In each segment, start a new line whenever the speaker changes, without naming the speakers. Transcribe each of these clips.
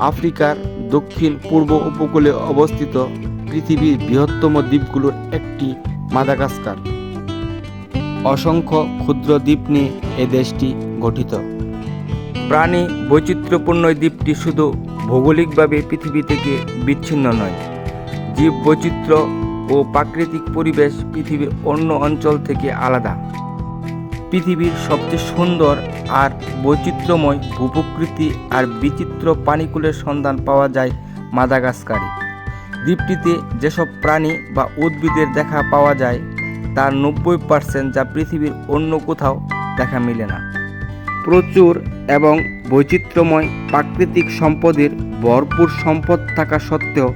আফ্রিকার দক্ষিণ পূর্ব উপকূলে অবস্থিত পৃথিবীর বৃহত্তম দ্বীপগুলোর একটি মাদাগাস্কার। অসংখ্য ক্ষুদ্র দ্বীপ নিয়ে এ দেশটি গঠিত। প্রাণী বৈচিত্র্যপূর্ণ দ্বীপটি শুধু ভৌগোলিকভাবে পৃথিবী থেকে বিচ্ছিন্ন নয় জীব বৈচিত্র্য ও প্রাকৃতিক পরিবেশ পৃথিবীর অন্য অঞ্চল থেকে আলাদা। পৃথিবীর সবচেয়ে সুন্দর আর বৈচিত্র্যময় ভূপ্রকৃতি আর বিচিত্র প্রাণীকুলের সন্ধান পাওয়া যায় মাদাগাস্কারে। দ্বীপটিতে যেসব প্রাণী বা উদ্ভিদের দেখা পাওয়া যায়, তার নব্বই পার্সেন্ট যা পৃথিবীর অন্য কোথাও দেখা মেলে না। প্রচুর এবং বৈচিত্র্যময় প্রাকৃতিক সম্পদের ভরপুর সম্পদ থাকা সত্ত্বেও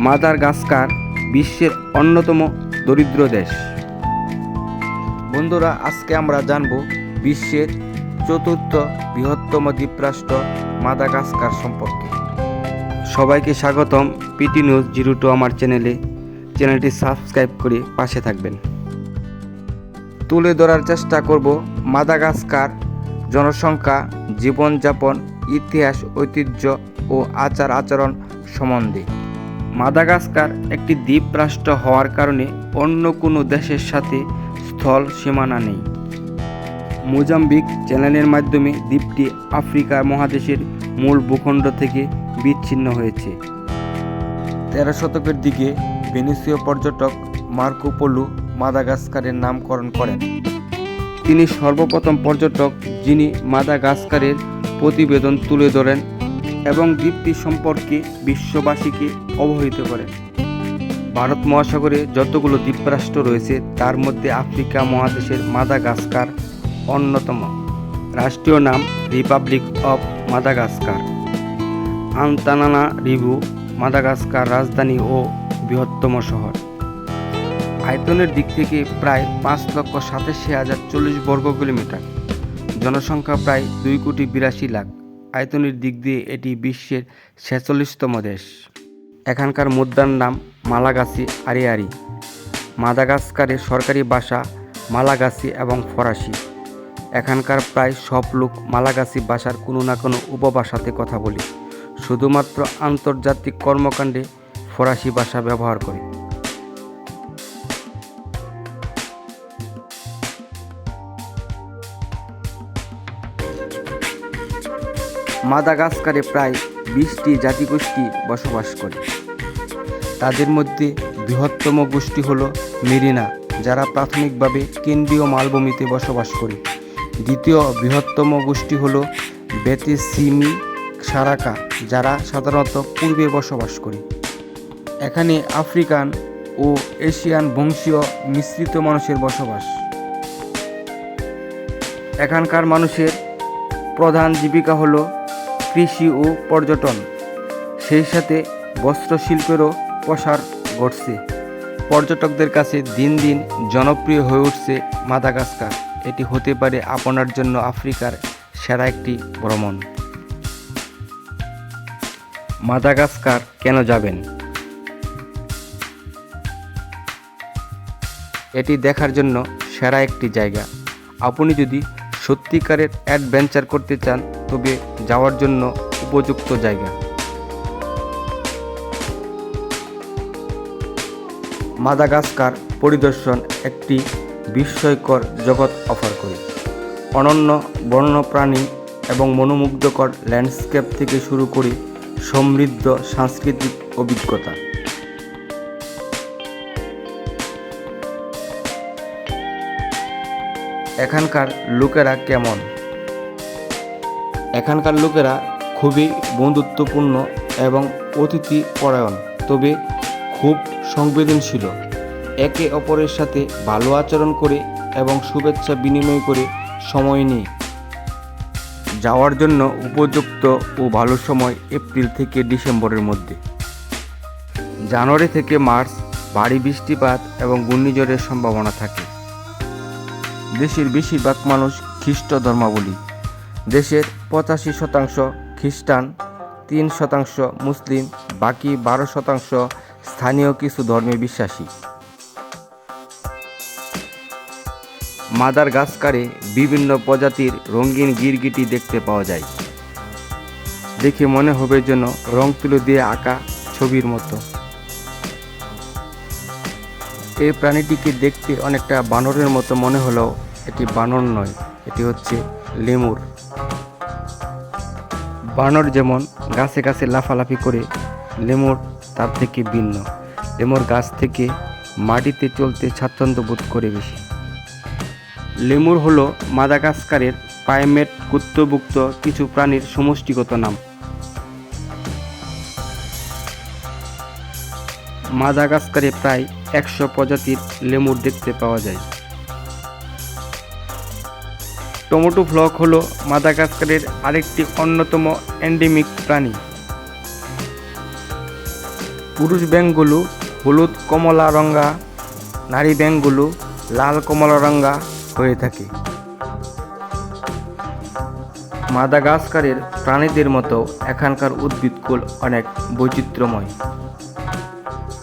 মাদাগাস্কার বিশ্বের অন্যতম দরিদ্র দেশ। বন্ধুরা, আজকে আমরা জানব বিশ্বের চতুর্থ বৃহত্তম দ্বীপরাষ্ট্র মাদাগাস্কার সম্পর্কে। সবাইকে স্বাগতম, পিটি নিউজ জিরো টু আমার চ্যানেলে। চ্যানেলটি সাবস্ক্রাইব করে পাশে থাকবেন। তুলে ধরার চেষ্টা করব মাদাগাস্কার, জনসংখ্যা, জীবনযাপন, ইতিহাস, ঐতিহ্য ও আচার আচরণ সম্বন্ধে। মাদাগাস্কার একটি দ্বীপ রাষ্ট্র হওয়ার কারণে অন্য কোনো দেশের সাথে স্থল সীমানা নেই। মোজাম্বিক চ্যানেলের মাধ্যমে দ্বীপটি আফ্রিকা মহাদেশের মূল ভূখণ্ড থেকে বিচ্ছিন্ন হয়েছে। তেরো শতকের দিকে ভেনিসীয় পর্যটক মার্কো পোলো মাদাগাস্কারের নামকরণ করেন। তিনি সর্বপ্রথম পর্যটক যিনি মাদাগাস্কারের প্রতিবেদন তুলে ধরেন এবং দ্বীপটি সম্পর্কে বিশ্ববাসীকে অবহিত করেন। ভারত মহাসাগরে যতগুলো দ্বীপরাষ্ট্র রয়েছে, তার মধ্যে আফ্রিকা মহাদেশের মাদাগাস্কার অন্যতম। রাষ্ট্রীয় নাম Republic of Madagascar. Antananarivo Madagascar রাজধানী ও বৃহত্তম শহর। আয়তনের দিক থেকে প্রায় পাঁচ লক্ষ সাতাশি হাজার চল্লিশ বর্গ কিলোমিটার। জনসংখ্যা প্রায় দুই কোটি বিরাশি লাখ। আয়তনের দিক দিয়ে এটি বিশ্বের ছেচল্লিশতম দেশ। এখানকার মুদ্রার নাম মালাগাসি আরিয়ারি। মাদাগাস্কারের সরকারি ভাষা মালাগাসি এবং ফরাসি। এখানকার প্রায় সব লোক মালাগাসি ভাষার কোনো না কোনো উপভাষাতে কথা বলে। শুধুমাত্র আন্তর্জাতিক কর্মকাণ্ডে ফরাসি ভাষা ব্যবহার করে। মাদাগাস্কারে প্রায় বিশটি জাতিগোষ্ঠী বসবাস করে। তাদের মধ্যে বৃহত্তম গোষ্ঠী হল মেরিনা, যারা প্রাথমিকভাবে কেন্দ্রীয় মালভূমিতে বসবাস করে। দ্বিতীয় বৃহত্তম গোষ্ঠী হল বেতেসিমি সারাকা, যারা সাধারণত পূর্বে বসবাস করে। এখানে আফ্রিকান ও এশিয়ান বংশীয় মিশ্রিত মানুষের বসবাস। এখানকার মানুষের প্রধান জীবিকা হলো কৃষি ও পর্যটন। সেই সাথে বস্ত্রশিল্পেরও প্রসার ঘটছে। পর্যটকদের কাছে দিন দিন জনপ্রিয় হয়ে উঠছে মাদাগাস্কার। এটি হতে পারে আপনার জন্য আফ্রিকার সেরা একটি ভ্রমণ। মাদাগাস্কার কেন যাবেন? এটি দেখার জন্য সেরা একটি জায়গা। আপনি যদি সত্যিকারের অ্যাডভেঞ্চার করতে চান, তবে যাওয়ার জন্য উপযুক্ত জায়গা। মাদাগাস্কার পরিদর্শন একটি বিস্ময়কর জগৎ অফার করে। অনন্য বন্যপ্রাণী এবং মনোমুগ্ধকর ল্যান্ডস্কেপ থেকে শুরু করে সমৃদ্ধ সাংস্কৃতিক অভিজ্ঞতা। এখানকার লোকেরা কেমন? এখানকার লোকেরা খুবই বন্ধুত্বপূর্ণ এবং অতিথি পরায়ণ, তবে খুব সংবেদনশীল। একে অপরের সাথে ভালো আচরণ করে এবং শুভেচ্ছা বিনিময় করে সময় নিয়ে। যাওয়ার জন্য উপযুক্ত ও ভালো সময় এপ্রিল থেকে ডিসেম্বরের মধ্যে। জানুয়ারি থেকে মার্চ ভারী বৃষ্টিপাত এবং ঘূর্ণিঝড়ের সম্ভাবনা থাকে। দেশের বেশিরভাগ মানুষ খ্রিস্ট ধর্মাবলী। দেশের পঁচাশি শতাংশ খ্রিস্টান, তিন শতাংশ মুসলিম, বাকি বারো শতাংশ স্থানীয় কিছু ধর্মে বিশ্বাসী। মাদারগাস্কারে বিভিন্ন প্রজাতির রঙিন গিরগিটি দেখতে পাওয়া যায়। দেখে মনে হবে যেন রং তুলো দিয়ে আঁকা ছবির মতো। এই প্রাণীটিকে দেখতে অনেকটা বানরের মতো মনে হলেও এটি বানর নয়, এটি হচ্ছে লেমুর। বানর যেমন গাছে গাছে লাফালাফি করে, লেমুর তার থেকে ভিন্ন। লেমুর গাছ থেকে মাটিতে চলতে স্বাচ্ছন্দ্য বোধ করে বেশি। লেমুর হলো মাদাগাস্কারের পাইমেট গুত্তভুক্ত কিছু প্রাণীর সমষ্টিগত নাম। মাদাগাস্কারে প্রায় একশো প্রজাতির লেমুর দেখতে পাওয়া যায়। টমেটো ফ্লক হলো মাদাগাস্কারের আরেকটি অন্যতম এন্ডেমিক প্রাণী। পুরুষ ব্যাঙগুলো হলুদ কমলা রঙা, নারী ব্যাঙগুলো লাল কমলা রঙা হয়ে থাকে। মাদাগাস্কারের প্রাণীদের মতো এখানকার উদ্ভিদকুল অনেক বৈচিত্র্যময়।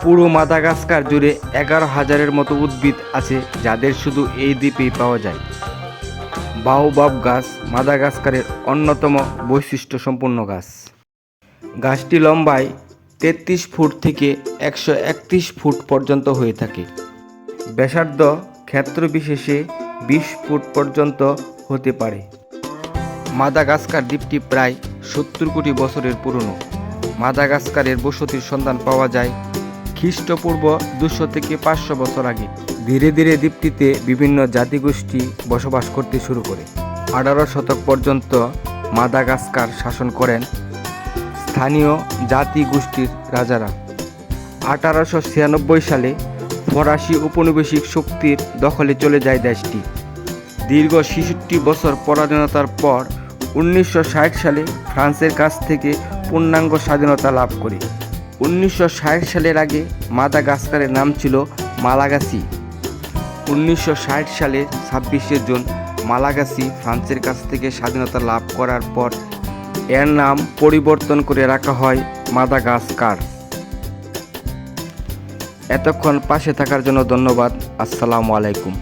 পুরো মাদাগাস্কার জুড়ে এগারো হাজারের মতো উদ্ভিদ আছে যাদের শুধু এই দ্বীপেই পাওয়া যায়। বাউবাব গাছ মাদাগাস্কারের অন্যতম বৈশিষ্ট্য সম্পূর্ণ গাছ। গাছটি লম্বায় তেত্রিশ ফুট থেকে একশো একত্রিশ ফুট পর্যন্ত হয়ে থাকে। ব্যাসার্ধ ক্ষেত্র বিশেষে বিশ ফুট পর্যন্ত হতে পারে। মাদাগাস্কার দ্বীপটি প্রায় সত্তর কোটি বছরের পুরনো। মাদাগাস্কারের বসতির সন্ধান পাওয়া যায় খ্রিস্টপূর্ব দুশো থেকে পাঁচশো বছর আগে ধীরে ধীরে দ্বীপটিতে বিভিন্ন জাতিগোষ্ঠী বসবাস করতে শুরু করে। আঠারো শতক পর্যন্ত মাদাগাস্কার শাসন করেন স্থানীয় জাতি গোষ্ঠীর রাজারা। আঠারোশো ছিয়ানব্বই সালে ফরাসি উপনিবেশিক শক্তির দখলে চলে যায় দেশটি। দীর্ঘ ছেষট্টি বছর পরাধীনতার পর উনিশশো ষাট সালে ফ্রান্সের কাছ থেকে পূর্ণাঙ্গ স্বাধীনতা লাভ করে। উনিশশো ষাট সালের আগে মাদাগাস্কারের নাম ছিল মালাগাসি উনিশশো ষাট সালের ছাব্বিশে জুন মালাগাসি ফ্রান্সের কাছ থেকে স্বাধীনতা লাভ করার পর এর নাম পরিবর্তন করে রাখা হয় মাদাগাস্কার। এতক্ষণ পাশে থাকার জন্য ধন্যবাদ। আসসালামু আলাইকুম।